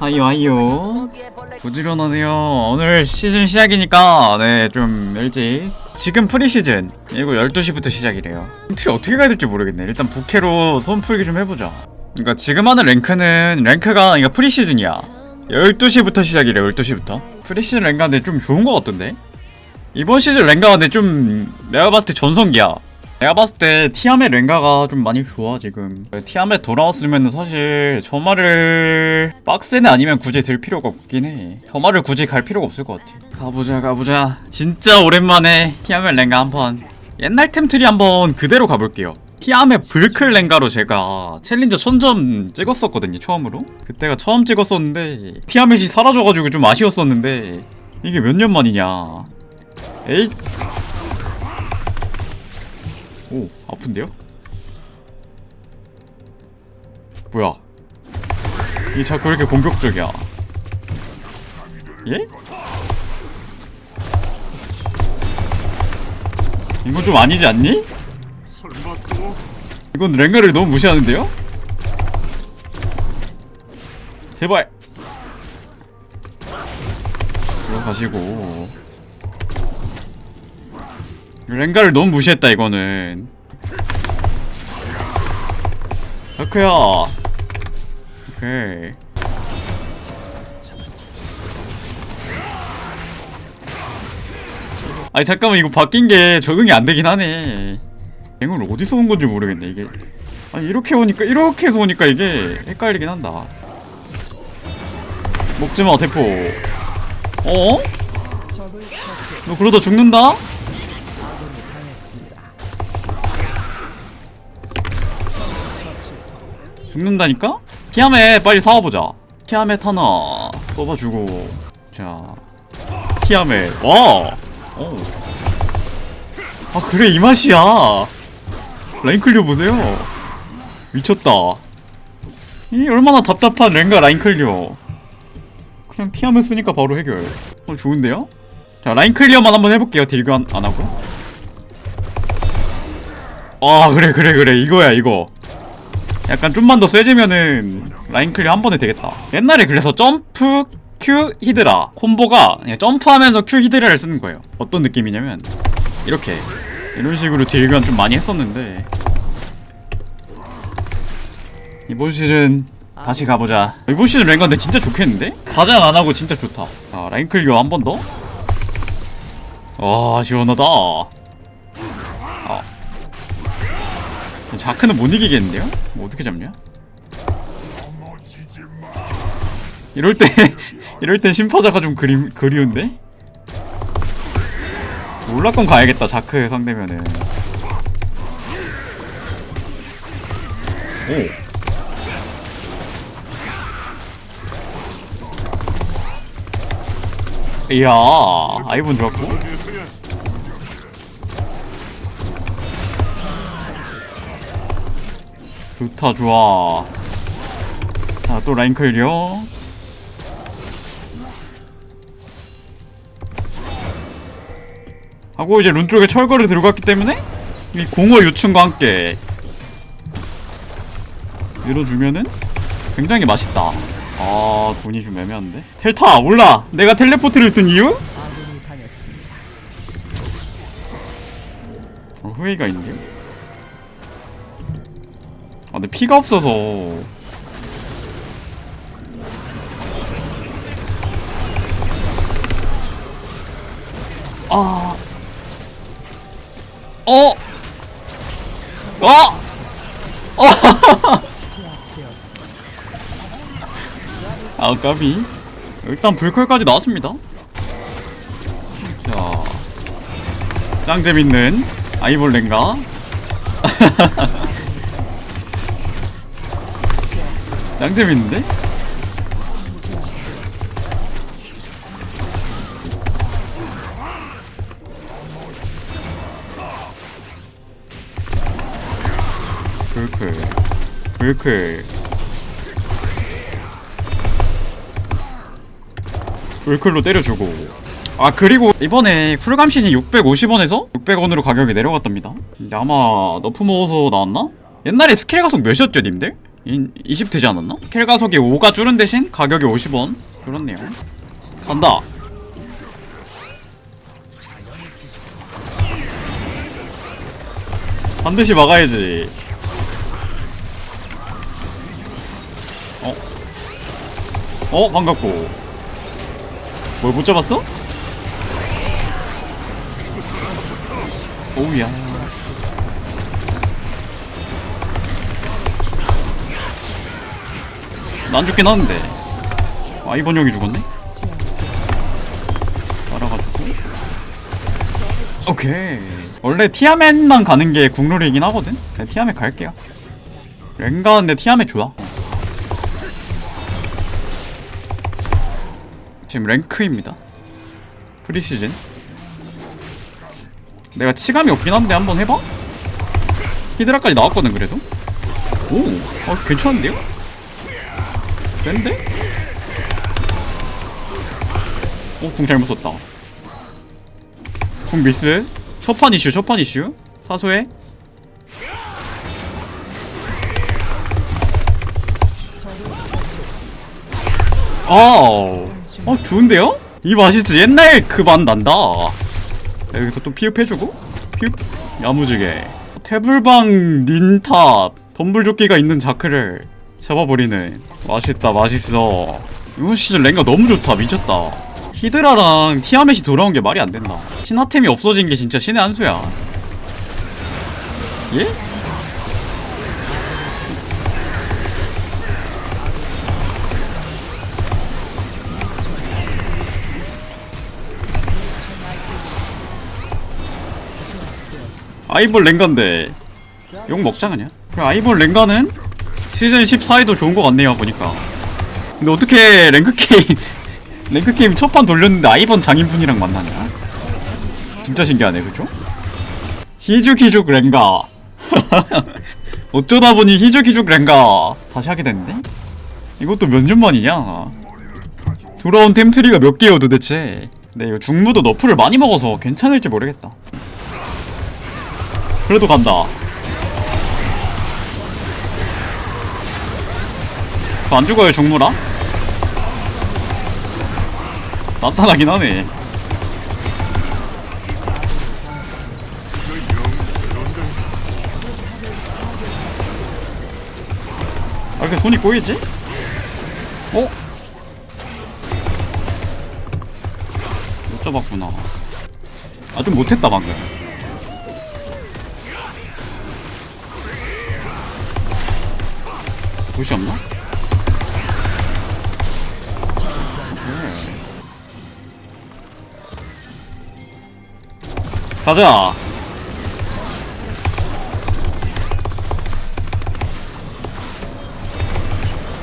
하이요 하이요. 부지런하네요. 오늘 시즌 시작이니까 네 좀 일찍. 지금 프리시즌. 이거 12시부터 시작이래요. 틀이 어떻게 가야 될지 모르겠네. 일단 부캐로 손풀기 좀 해보자. 그러니까 지금 하는 랭크는 랭크가 그러니까 프리시즌이야. 12시부터 시작이래 12시부터. 프리시즌 랭가 근데 좀 좋은 거 같던데? 이번 시즌 랭가 근데 좀 내가 봤을 때 전성기야 내가 봤을 때 티아메 랭가가 좀 많이 좋아 지금. 티아메 돌아왔으면 사실 저마를 박스는 아니면 굳이 들 필요가 없긴 해. 저마를 굳이 갈 필요가 없을 것 같아 가보자 가보자. 진짜 오랜만에 티아메 랭가 한번 옛날 템트리 한번 그대로 가볼게요. 티아메 불클 랭가로 제가 챌린저 1000점 찍었었거든요 처음으로. 그때가 처음 찍었었는데 티아멧이 사라져가지고 좀 아쉬웠었는데 이게 몇 년 만이냐. 에이 오 아픈데요? 뭐야 이 자꾸 왜 이렇게 공격적이야 예? 이건 좀 아니지 않니? 이건 랭가를 너무 무시하는데요? 제발 들어가시고 랭가를 너무 무시했다 이거는. 다크야. 오케이. 아니 잠깐만 이거 바뀐 게 적응이 안 되긴 하네. 갱을 어디서 온 건지 모르겠네 이게. 아니 이렇게 오니까 이렇게 해서 오니까 이게 헷갈리긴 한다. 먹지마 대포. 어? 너 그러다 죽는다? 죽는다니까? 티아메 빨리 사와보자. 티아메 하나. 뽑아주고. 자 티아메. 와! 어. 아 그래 이 맛이야. 라인클리오 보세요. 미쳤다. 이 얼마나 답답한 랭가 라인클리오 그냥 티아메 쓰니까 바로 해결. 어 좋은데요? 자 라인클리어만 한번 해볼게요. 딜교 안, 안 하고. 아 그래 그래 그래. 이거야 이거 약간 좀만 더 세지면은 라인 클리어 한 번에 되겠다. 옛날에 그래서 점프, Q, 히드라 콤보가 점프하면서 Q 히드라를 쓰는 거예요. 어떤 느낌이냐면 이렇게 이런 식으로 딜교환 좀 많이 했었는데 이번 시즌 다시 가보자. 이번 시즌 랭가인데 진짜 좋겠는데? 가장 안 하고 진짜 좋다. 자 라인 클리어 한 번 더. 와 시원하다. 자크는 못 이기겠는데요? 뭐 어떻게 잡냐? 이럴 때 이럴 때 심파자가 좀 그리, 그리운데? 올라건 가야겠다 자크 상대면은 오 이야 아이본 좋았고 좋다 좋아. 자 또 라인 클리어. 하고 이제 룬 쪽에 철거를 들고 왔기 때문에 이 공허 유충과 함께 밀어주면은 굉장히 맛있다. 아 돈이 좀 애매한데? 텔타 몰라. 내가 텔레포트를 뜬 이유? 어, 후회가 있네요 아 근데 피가 없어서 아 어? 어? 어? 아 까비 일단 불컬까지 나왔습니다 자 짱 재밌는 아이볼렌가 짱 재밌는데? 불클 불클 불클로 때려주고 아 그리고 이번에 쿨감신이 650원에서 600원으로 가격이 내려갔답니다 근데 아마 너프 먹어서 나왔나? 옛날에 스킬 가속 몇이었죠 님들? 20 되지 않았나? 스킬 가속이 5가 줄은 대신 가격이 50원 그렇네요 간다 반드시 막아야지 어? 어? 반갑고 뭘 못 잡았어? 오우야 난 죽긴 하는데. 아 이번 형이 죽었네? 알아가지고. 오케이. 원래 티아멧만 가는 게 국룰이긴 하거든? 네, 티아멧 갈게요. 랭가인데 티아멧 좋아. 지금 랭크입니다. 프리시즌. 내가 치감이 없긴 한데 한번 해봐? 히드라까지 나왔거든 그래도? 오, 어, 괜찮은데요? 센데? 오, 궁 잘못 썼다. 궁 미스. 첫판 이슈, 첫판 이슈. 사소해. 아, 어, 좋은데요? 이 맛이지. 옛날 그 맛 난다. 여기서 또 피흡해주고, 피흡, 야무지게. 태블방 닌탑, 덤불조끼가 있는 자크를 잡아버리네. 맛있다, 맛있어. 이번 시즌 랭가 너무 좋다, 미쳤다. 히드라랑 티아멧이 돌아온 게 말이 안 된다. 신화템이 없어진 게 진짜 신의 한 수야. 예? 아이볼 랭가인데 욕 먹자 그냥 그래, 아이볼 랭가는 시즌 14에도 좋은 거 같네요 보니까 근데 어떻게 랭크게임 랭크게임 첫 판 돌렸는데 아이번 장인분이랑 만나냐 진짜 신기하네 그죠? 희죽희죽 랭가 어쩌다 보니 희죽희죽 랭가 다시 하게 됐는데? 이것도 몇 년 만이냐 돌아온 템트리가 몇 개요 도대체 근데 이거 중무도 너프를 많이 먹어서 괜찮을지 모르겠다 그래도 간다. 저 안 죽어요, 중무라? 나타나긴 하네. 아, 이렇게 손이 꼬이지? 어? 못 잡았구나. 아, 좀 못했다, 방금. 도시 없나? 가자.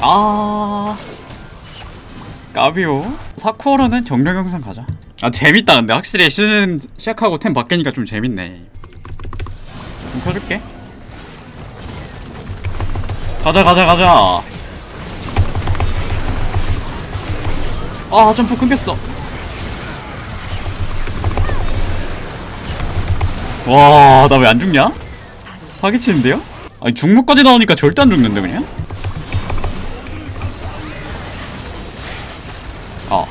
아. 까비오. 사쿠어로는 정령 영상 가자. 아 재밌다 근데 확실히 시즌 시작하고 템 바뀌니까 좀 재밌네. 좀 켜줄게. 가자 가자 가자 아 점프 끊겼어 와 나 왜 안 죽냐? 사기치는데요? 아니 중무까지 나오니까 절대 안 죽는데 그냥? 아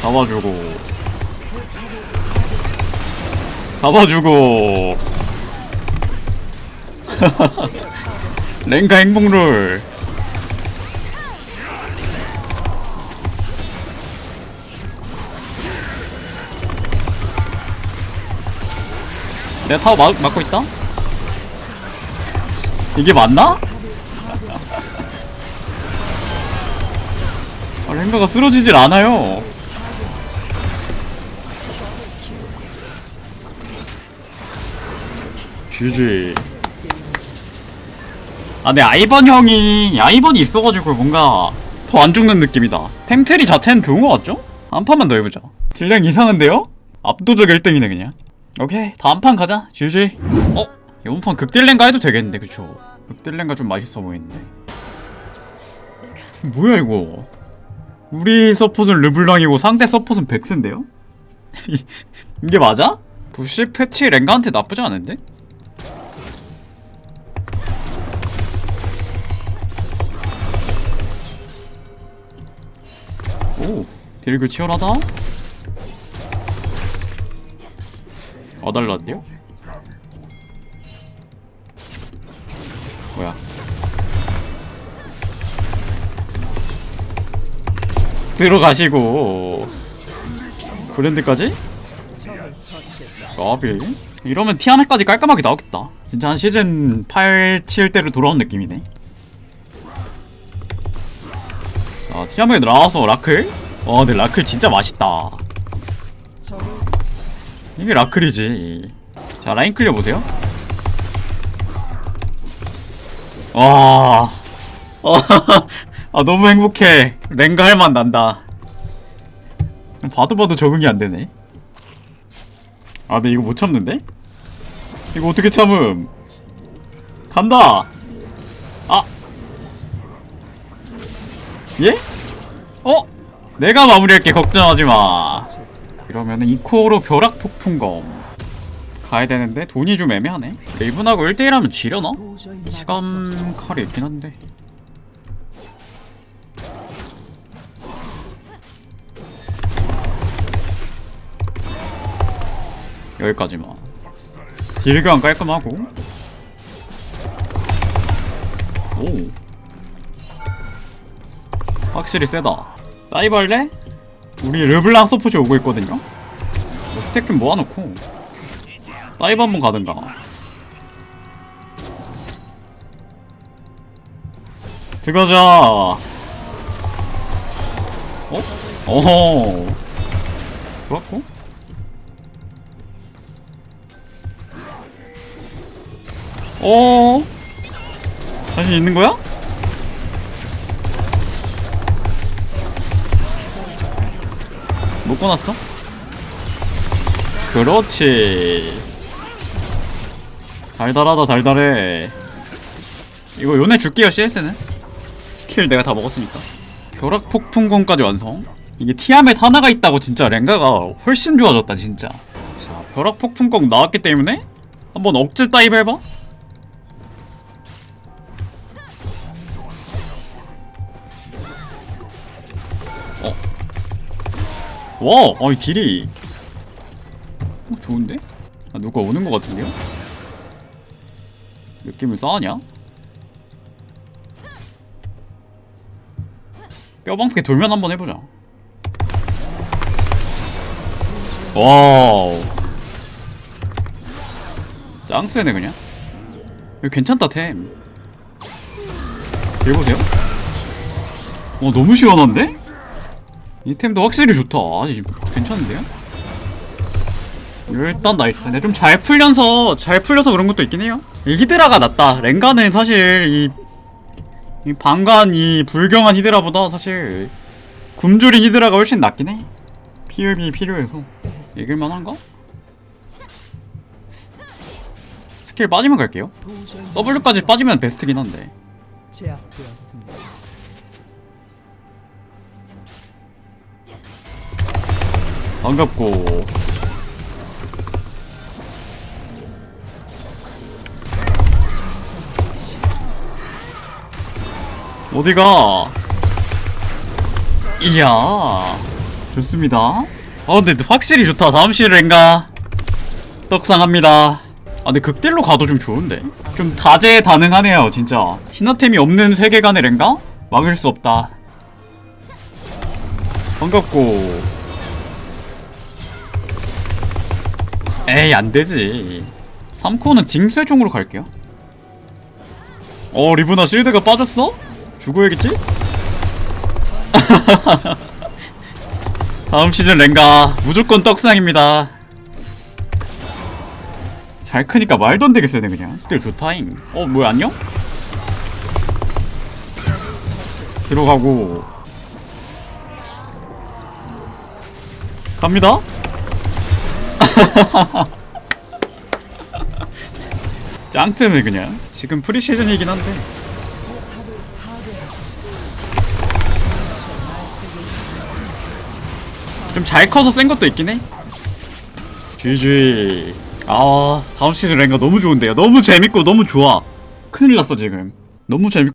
잡아주고 잡아주고 랭가 행복룰 내가 타워 막, 막고 있다? 이게 맞나? 아, 랭가가 쓰러지질 않아요 GG 아 근데 아이번 형이 아이번이 있어가지고 뭔가 더 안 죽는 느낌이다 템트리 자체는 좋은 것 같죠? 한 판만 더 해보자 딜량 이상한데요? 압도적 1등이네 그냥 오케이 다음 판 가자 GG 어? 이번 판 극딜랭가 해도 되겠는데 그쵸? 극딜랭가 좀 맛있어 보이는데 뭐야 이거 우리 서폿은 르블랑이고 상대 서폿은 백스인데요? 이게 맞아? 부시 패치 랭가한테 나쁘지 않은데? 오 딜그 치열하다 어달랐대요? 뭐야 들어가시고 브랜드까지? 까비 이러면 티아나까지 깔끔하게 나오겠다 진짜 한 시즌 8, 7대로 돌아온 느낌이네 자 티아나에 나와서 라클? 와 근데 라클 진짜 맛있다 이게 라클이지. 자 라인 클리어 보세요. 와. 아, 너무 행복해. 랭가 할맛 난다. 봐도 봐도 적응이 안 되네. 아 근데 이거 못 참는데? 이거 어떻게 참음? 간다! 아! 예? 어? 내가 마무리할게. 걱정하지마 이러면은 이코로 벼락 폭풍검. 가야 되는데 돈이 좀 애매하네. 레이븐하고 1대1 하면 지려나? 시간 칼이 있긴 한데. 여기까지만. 딜감 깔끔하고. 오. 확실히 세다. 할래? 우리 르블랑 서포트 오고 있거든요 뭐 스택 좀 모아놓고 다이브 한번 가든가 들어가자 어? 어허 좋았고 어? 자신 있는 거야? 못 꺼놨어? 그렇지. 달달하다 달달해. 이거 요네 줄게요 CS는. 킬 내가 다 먹었으니까. 벼락 폭풍공까지 완성. 이게 티아멧 하나가 있다고 진짜 랭가가 훨씬 좋아졌다 진짜. 자 벼락 폭풍공 나왔기 때문에 한번 억지 다이브 해봐 와, 아이 딜이 어, 좋은데? 아, 누가 오는 것 같은데요? 느낌을 쌓았냐? 뼈방패 돌면 한번 해보자. 와우. 짱 세네 그냥. 이거 괜찮다 템. 들보세요. 어 너무 시원한데? 이 템도 확실히 좋다. 아니, 괜찮은데요? 일단 나이스. 근데 좀 잘 풀려서 잘 풀려서 그런 것도 있긴 해요. 이 히드라가 낫다. 랭가는 사실 이, 이 방관 이 불경한 히드라보다 사실 굶주린 히드라가 훨씬 낫긴 해. PLB 필요해서 이길만한가? 스킬 빠지면 갈게요. W까지 빠지면 베스트긴 한데. 반갑고. 어디가? 이야 좋습니다. 아 근데 확실히 좋다. 다음 시즌인가? 떡상합니다. 아 근데 극딜로 가도 좀 좋은데? 좀 다재다능하네요 진짜. 신화템이 없는 세계관의 랭가? 막을 수 없다. 반갑고 에이 안되지. 3코는 징쇠종으로 갈게요. 어 리브나 실드가 빠졌어? 죽어야겠지? 다음 시즌 랭가 무조건 떡상입니다. 잘 크니까 말도 안 세네 그냥. 들 좋다잉. 어 뭐야 안녕? 들어가고. 갑니다 짱트네 그냥 지금 프리시즌이긴 한데 좀 잘 커서 센 것도 있긴 해. GG. 아, 다음 시즌 랭가 너무 좋은데요. 너무 재밌고 너무 좋아. 큰일 났어, 지금. 너무 재밌